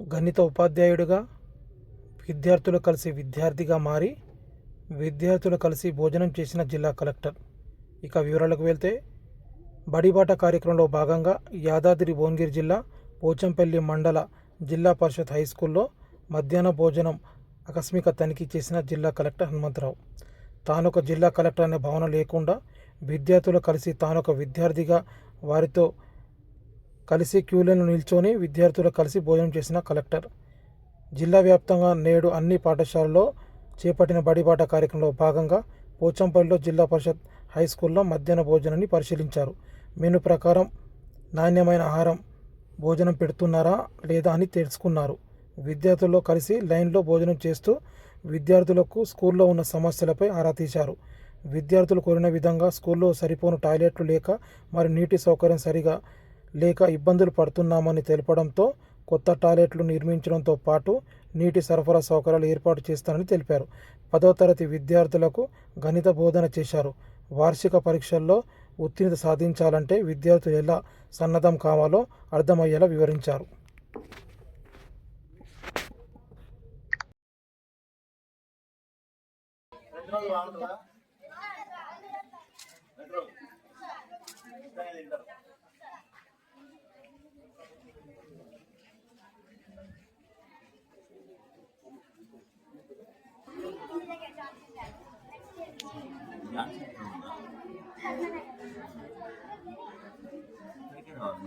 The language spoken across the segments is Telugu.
గణిత ఉపాధ్యాయుడిగా విద్యార్థులు కలిసి విద్యార్థిగా మారి విద్యార్థులు కలిసి భోజనం చేసిన జిల్లా కలెక్టర్. ఇక వివరాలకు వెళ్తే బడిబాట కార్యక్రమంలో భాగంగా యాదాద్రి భువనగిరి జిల్లా పోచంపల్లి మండల జిల్లా పరిషత్ హై స్కూల్లో మధ్యాహ్న భోజనం ఆకస్మిక తనిఖీ చేసిన జిల్లా కలెక్టర్ హనుమంతరావు. తానొక జిల్లా కలెక్టర్ అనే భావన లేకుండా విద్యార్థులు కలిసి తానొక విద్యార్థిగా వారితో కలిసి క్యూలను నిల్చొని విద్యార్థులు కలిసి భోజనం చేసిన కలెక్టర్. జిల్లా వ్యాప్తంగా నేడు అన్ని పాఠశాలల్లో చేపట్టిన బడిబాట కార్యక్రమంలో భాగంగా పోచంపల్లిలో జిల్లా పరిషత్ హై స్కూల్లో మధ్యాహ్న భోజనాన్ని పరిశీలించారు. మెను ప్రకారం నాణ్యమైన ఆహారం భోజనం పెడుతున్నారా లేదా అని తెలుసుకున్నారు. విద్యార్థుల్లో కలిసి లైన్లో భోజనం చేస్తూ విద్యార్థులకు స్కూల్లో ఉన్న సమస్యలపై ఆరా తీశారు. విద్యార్థులు కోరిన విధంగా స్కూల్లో సరిపోను టాయిలెట్లు లేక మరి నీటి సౌకర్యం సరిగా లేక ఇబ్బందులు పడుతున్నామని తెలపడంతో కొత్త టాయిలెట్లు నిర్మించడంతో పాటు నీటి సరఫరా సౌకర్యాలు ఏర్పాటు చేస్తానని తెలిపారు. పదో తరగతి విద్యార్థులకు గణిత బోధన చేశారు. వార్షిక పరీక్షల్లో ఉత్తీర్ణత సాధించాలంటే విద్యార్థులు ఎలా సన్నద్ధం కావాలో అర్థమయ్యేలా వివరించారు.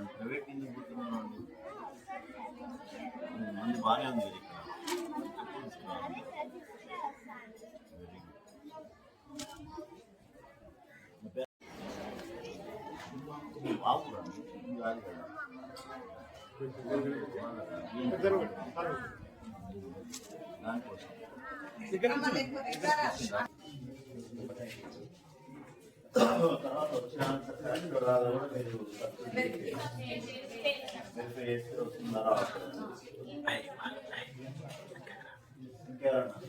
ప్రైవేట్ కింద పోతున్నాను మంది బాగానే ఉంది ఇక్కడ కాదు కదా దానికోసం తర్వాత వచ్చిన తర్వాత కూడా మీరు వెరిఫై చేస్తే వస్తున్నారా ఇంకేమన్నా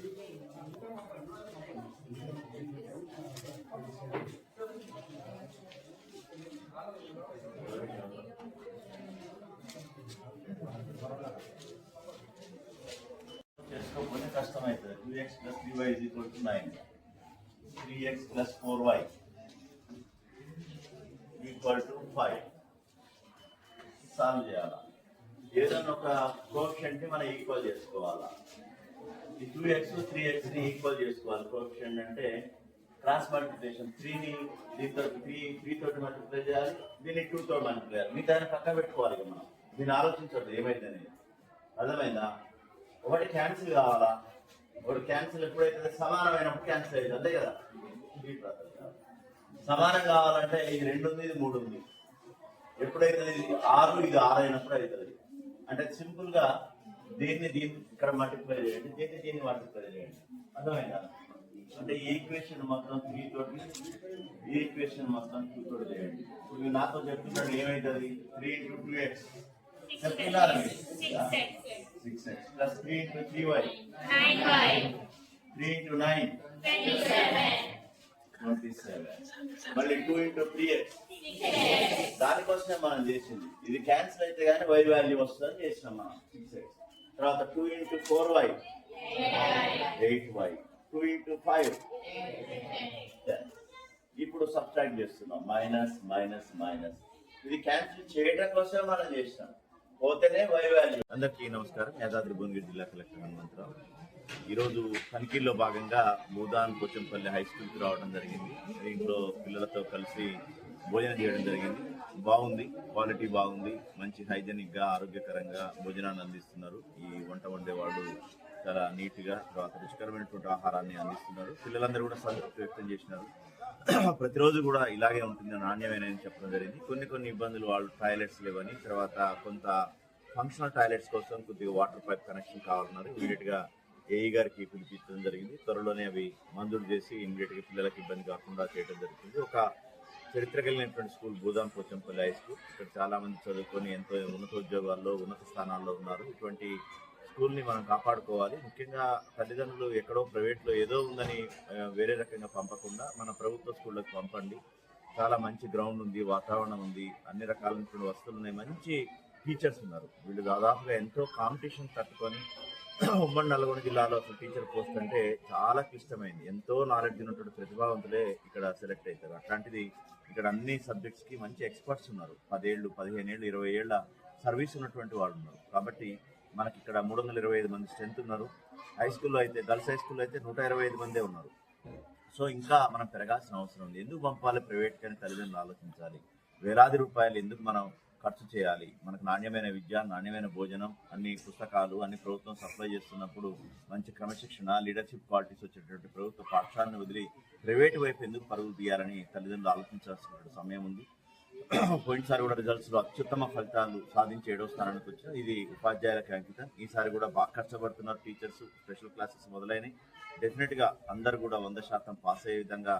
చేసుకోకపోతే కష్టమవుతుంది two x plus three y is equal to nine three x plus four y equal to five solve చేయాలా? ఏదైనా ఒక కోఎఫిషియంట్ మనం ఈక్వల్ చేసుకోవాలా? ఈ టూ ఎక్స్ త్రీ ఎక్స్ని ఈక్వల్ చేసుకోవాలి. కోఎఫిషియంట్ అంటే క్రాస్ మల్టిప్లికేషన్ త్రీని దీంతో త్రీ త్రీ తోటి మల్టిప్లై చేయాలి. దీన్ని టూ తోటి మల్టిప్లై చేయాలి. దాన్ని పక్క పెట్టుకోవాలి మనం. దీన్ని ఆలోచించవద్దు ఏమైందని అర్థమైందా? ఒకటి క్యాన్సిల్ కావాలా? ఒకటి క్యాన్సిల్ ఎప్పుడైతే సమానమైనప్పుడు క్యాన్సిల్ అయ్యింది. అంతే కదా? సమానం కావాలంటే ఇది రెండు ఉంది ఇది మూడు ఉంది. ఎప్పుడైతే ఇది ఆరు ఇది ఆరు అయినప్పుడు అవుతుంది అంటే సింపుల్గా దీన్ని దీన్ని ఇక్కడ మల్టిప్లై చేయండి దీన్ని దీన్ని మల్టిప్లై చేయండి. అర్థమైందా? అంటే ఈ ఈక్వేషన్ మొత్తం త్రీ తోటి ఈ ఈక్వేషన్ మొత్తం టూ తోటి చేయండి. ఇప్పుడు నాతో చెప్తున్నాడు ఏమైతుంది? త్రీ ఇంటూ టూ ఎక్స్ చెప్తున్నారు six x plus three into three y three into nine మళ్ళీ టూ ఇంటూ త్రీ ఎక్స్ దానికోసమే మనం చేసింది. ఇది క్యాన్సిల్ అయితే కానీ వై వాల్యూ వస్తుందని చేసినాం మనం సిక్స్ ఎక్స్ తర్వాత two into four y eight y two into five ఇప్పుడు సబ్స్ట్రాక్ట్ చేస్తున్నాం. మైనస్ మైనస్ మైనస్ ఇది క్యాన్సిల్ చేయడం కోసమే మనం చేసినాం. పోతేనే వై వాల్యూ అందరికీ నమస్కారం. యాదాద్రి భువనగిరి జిల్లా కలెక్టర్ హనుమంతరావు. ఈరోజు తనిఖీల్లో భాగంగా మూదాన్ పోచంపల్లి హై స్కూల్కి రావడం జరిగింది. దీంట్లో పిల్లలతో కలిసి భోజనం చేయడం జరిగింది. బాగుంది క్వాలిటీ బాగుంది. మంచి హైజెనిక్గా ఆరోగ్యకరంగా భోజనాన్ని అందిస్తున్నారు. ఈ వంట వండేవాళ్ళు చాలా నీట్గా తర్వాత రుచికరమైనటువంటి ఆహారాన్ని అందిస్తున్నారు. పిల్లలందరూ కూడా సంతృప్తి వ్యక్తం చేసినారు. ప్రతిరోజు కూడా ఇలాగే ఉంటుంది నాణ్యమైన చెప్పడం జరిగింది. కొన్ని కొన్ని ఇబ్బందులు వాళ్ళు టాయిలెట్స్ లేవని తర్వాత కొంత ఫంక్షనల్ టాయిలెట్స్ కోసం కొద్దిగా వాటర్ పైప్ కనెక్షన్ కావాలన్నారు. ఇమీడియట్గా ఏఈ గారికి పిలిపించడం జరిగింది. త్వరలోనే అవి మంజూరు చేసి ఇమీడియట్గా పిల్లలకి ఇబ్బంది కాకుండా చేయడం జరుగుతుంది. ఒక చరిత్ర కలిగినటువంటి school Bhudan Pochampally high school. ఇక్కడ చాలా మంది చదువుకొని ఎంతో ఉన్నత ఉద్యోగాల్లో ఉన్నత స్థానాల్లో ఉన్నారు. ఇటువంటి స్కూల్ని మనం కాపాడుకోవాలి. ముఖ్యంగా తల్లిదండ్రులు ఎక్కడో ప్రైవేట్లో ఏదో ఉందని వేరే రకంగా పంపకుండా మన ప్రభుత్వ స్కూళ్ళకి పంపండి. చాలా మంచి గ్రౌండ్ ఉంది వాతావరణం ఉంది అన్ని రకాలైనటువంటి వస్తువులు ఉన్నాయి. మంచి టీచర్స్ ఉన్నారు. వీళ్ళు దాదాపుగా ఎంతో కాంపిటీషన్ తట్టుకొని ఉమ్మడి నల్గొండ జిల్లాలో అసలు టీచర్ పోస్ట్ అంటే చాలా క్లిష్టమైంది. ఎంతో నాలెడ్జ్ ఉన్నటువంటి ప్రతిభావంతులే ఇక్కడ సెలెక్ట్ అవుతారు. అట్లాంటిది ఇక్కడ అన్ని సబ్జెక్ట్స్కి మంచి ఎక్స్పర్ట్స్ ఉన్నారు. పదేళ్ళు పదిహేను ఏళ్ళు ఇరవై ఏళ్ళ సర్వీస్ ఉన్నటువంటి వాళ్ళు ఉన్నారు. కాబట్టి మనకి ఇక్కడ మూడు వందల ఇరవై ఐదు మంది స్ట్రెంత్ ఉన్నారు. హై స్కూల్లో అయితే గర్ల్స్ హై స్కూల్లో అయితే నూట ఇరవై ఐదు మందే ఉన్నారు. సో ఇంకా మనం పెరగాల్సిన అవసరం ఉంది. ఎందుకు పంపాలి ప్రైవేట్ కానీ తల్లిదండ్రులు ఆలోచించాలి? వేలాది రూపాయలు ఎందుకు మనం ఖర్చు చేయాలి. మనకు నాణ్యమైన విద్య నాణ్యమైన భోజనం అన్ని పుస్తకాలు అన్ని ప్రభుత్వం సప్లై చేస్తున్నప్పుడు మంచి క్రమశిక్షణ లీడర్షిప్ క్వాలిటీస్ వచ్చేటటువంటి ప్రభుత్వ పాఠశాలను వదిలి ప్రైవేటు వైపు ఎందుకు పరుగులు తీయాలని తల్లిదండ్రులు ఆలోచించాల్సిన సమయం ఉంది. పోయినసారి కూడా రిజల్ట్స్లో అత్యుత్తమ ఫలితాలు సాధించి ఏడో స్థానానికి వచ్చారు. ఇది ఉపాధ్యాయులకు అంకితం ఈసారి కూడా బాగా కష్టపడుతున్నారు టీచర్స్ స్పెషల్ క్లాసెస్ మొదలైనవి. డెఫినెట్గా అందరు కూడా వంద శాతం పాస్ అయ్యే విధంగా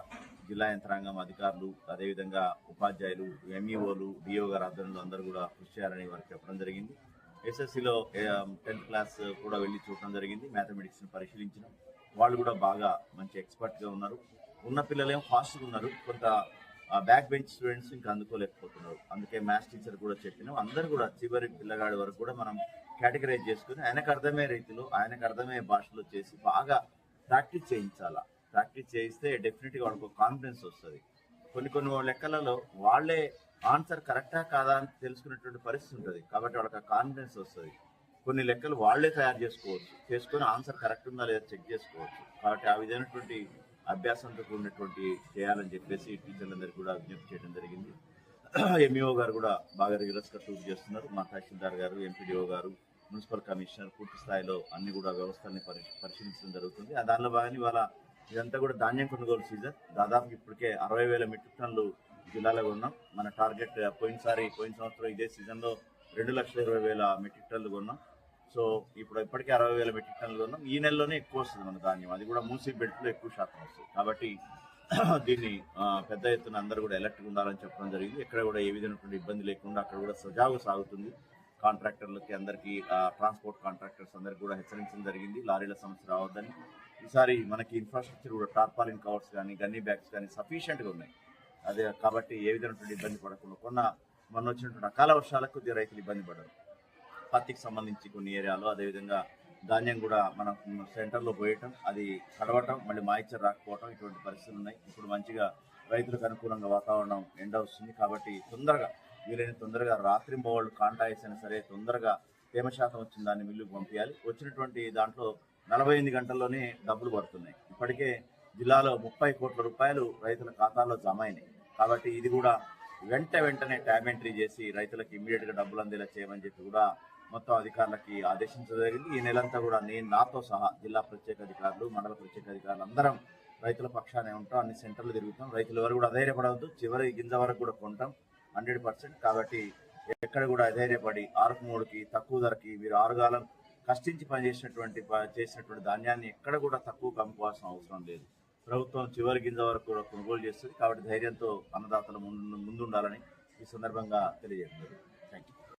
జిల్లా యంత్రాంగం అధికారులు అదేవిధంగా ఉపాధ్యాయులు ఎంఈఓలు డిఓ గారు ఆధ్వర్యంలో అందరూ కూడా కృషి చేయాలని వారికి చెప్పడం జరిగింది. ఎస్ఎస్సిలో టెన్త్ క్లాస్ కూడా వెళ్ళి చూడడం జరిగింది. మ్యాథమెటిక్స్ని పరిశీలించడం వాళ్ళు కూడా బాగా మంచి ఎక్స్పర్ట్గా ఉన్నారు. ఉన్న పిల్లలేమో ఫాస్ట్గా ఉన్నారు. కొంత బ్యాక్ బెంచ్ స్టూడెంట్స్ ఇంకా అందుకోలేకపోతున్నారు. అందుకే మ్యాథ్స్ టీచర్ కూడా చెప్పినాం. అందరు కూడా చివరి పిల్లగాడి వరకు కూడా మనం కేటగరైజ్ చేసుకుని ఆయనకు అర్థమయ్యే రీతిలో ఆయనకు అర్థమయ్యే భాషలో చేసి బాగా ప్రాక్టీస్ చేయించాలా. ప్రాక్టీస్ చేయిస్తే డెఫినెట్గా వాళ్ళకు కాన్ఫిడెన్స్ వస్తుంది. కొన్ని కొన్ని లెక్కలలో వాళ్ళే ఆన్సర్ కరెక్టా కాదా అని తెలుసుకునేటువంటి పరిస్థితి ఉంటుంది. కాబట్టి వాళ్ళకి కాన్ఫిడెన్స్ వస్తుంది. కొన్ని లెక్కలు వాళ్ళే తయారు చేసుకోవచ్చు. చేసుకొని ఆన్సర్ కరెక్ట్ ఉందా లేదా చెక్ చేసుకోవచ్చు. కాబట్టి ఆ విధమైనటువంటి అభ్యాసంతో కూడినటువంటి చేయాలని చెప్పేసి టీచర్లందరికీ కూడా విజ్ఞప్తి చేయడం జరిగింది. ఎంఈఓ గారు కూడా బాగా రిగరస్గా టూర్ చేస్తున్నారు. మా తహసీల్దార్ గారు ఎంపీడీఓ గారు మున్సిపల్ కమిషనర్ పూర్తి స్థాయిలో అన్ని కూడా వ్యవస్థల్ని పరి పరిశీలించడం జరుగుతుంది. ఆ దానిలో భాగంగా ఇవాళ ఇదంతా కూడా ధాన్యం కొనుగోలు సీజన్. దాదాపు ఇప్పటికే అరవై వేల మెట్రిక్ టన్నులు జిల్లాలో ఉన్నాం మన టార్గెట్ పోయినసారి పోయిన సంవత్సరం ఇదే సీజన్లో రెండు లక్షల ఇరవై వేల మెట్రిక్ టన్నులు కొన్నాం. సో ఇప్పుడు ఇప్పటికే అరవై వేల మెట్రిక్ టన్నులు ఉన్నాం. ఈ నెలలోనే ఎక్కువ వస్తుంది మన ధాన్యం. అది కూడా మూసీ బెల్ట్లో ఎక్కువ శాతం వస్తుంది. కాబట్టి దీన్ని పెద్ద ఎత్తున అందరూ కూడా ఎలర్ట్గా ఉండాలని చెప్పడం జరిగింది. ఎక్కడ కూడా ఏ విధమైనటువంటి ఇబ్బంది లేకుండా అక్కడ కూడా సజావుగా సాగుతుంది. కాంట్రాక్టర్లకి అందరికీ ట్రాన్స్పోర్ట్ కాంట్రాక్టర్స్ అందరికి కూడా హెచ్చరించడం జరిగింది. లారీల సమస్య రావద్దని. ఈసారి మనకి ఇన్ఫ్రాస్ట్రక్చర్ కూడా టార్పాలిన్ కవర్స్ కానీ గన్నీ బ్యాగ్స్ కానీ సఫిషియెంట్గా ఉన్నాయి. అదే కాబట్టి ఏ విధమైనటువంటి ఇబ్బంది పడకుండా కొన్న మొన్న వచ్చినటువంటి అకాల వర్షాలకు కొద్దిగా రైతులు ఇబ్బంది పడరు పత్తికి సంబంధించి కొన్ని ఏరియాలో అదేవిధంగా ధాన్యం కూడా మనం సెంటర్లో పోయటం అది కడవటం మళ్ళీ మాయిచర్ రాకపోవటం ఇటువంటి పరిస్థితులు ఉన్నాయి. ఇప్పుడు మంచిగా రైతులకు అనుకూలంగా వాతావరణం ఎండ వస్తుంది కాబట్టి తొందరగా వీలైన తొందరగా రాత్రి బోళ్ళు కాంటాయిస్ అయినా సరే తొందరగా తేమ శాతం వచ్చిన దాన్ని మిల్లుకు పంపించాలి వచ్చినటువంటి దాంట్లో నలభై ఎనిమిది గంటల్లోనే డబ్బులు పడుతున్నాయి. ఇప్పటికే జిల్లాలో ముప్పై కోట్ల రూపాయలు రైతుల ఖాతాల్లో జమ అయినాయి. కాబట్టి ఇది కూడా వెంట వెంటనే ట్యాబ్ ఎంట్రీ చేసి రైతులకు ఇమ్మీడియట్గా డబ్బులు అందేలా చేయమని చెప్పి కూడా మొత్తం అధికారులకి ఆదేశించడం జరిగింది. ఈ నెలంతా కూడా నేను నాతో సహా జిల్లా ప్రత్యేక అధికారులు మండల ప్రత్యేక అధికారులు అందరం రైతుల పక్షానే ఉంటాం. అన్ని సెంటర్లు తిరుగుతాం. రైతులు ఎవరు కూడా అధైర్యపడవద్దు. చివరి గింజ వరకు కూడా కొంటాం. Hundred percent. కాబట్టి ఎక్కడ కూడా అధైర్యపడి ఆరుకు మూడుకి తక్కువ ధరకి మీరు ఆరుగాలం కష్టించి పనిచేసినటువంటి చేసినటువంటి ధాన్యాన్ని ఎక్కడ కూడా తక్కువ అమ్ముకోవాల్సిన అవసరం లేదు. ప్రభుత్వం చివరి గింజ వరకు కూడా కొనుగోలు చేస్తుంది. కాబట్టి ధైర్యంతో అన్నదాతలు ముందు ముందుండాలని ఈ సందర్భంగా తెలియజేస్తున్నారు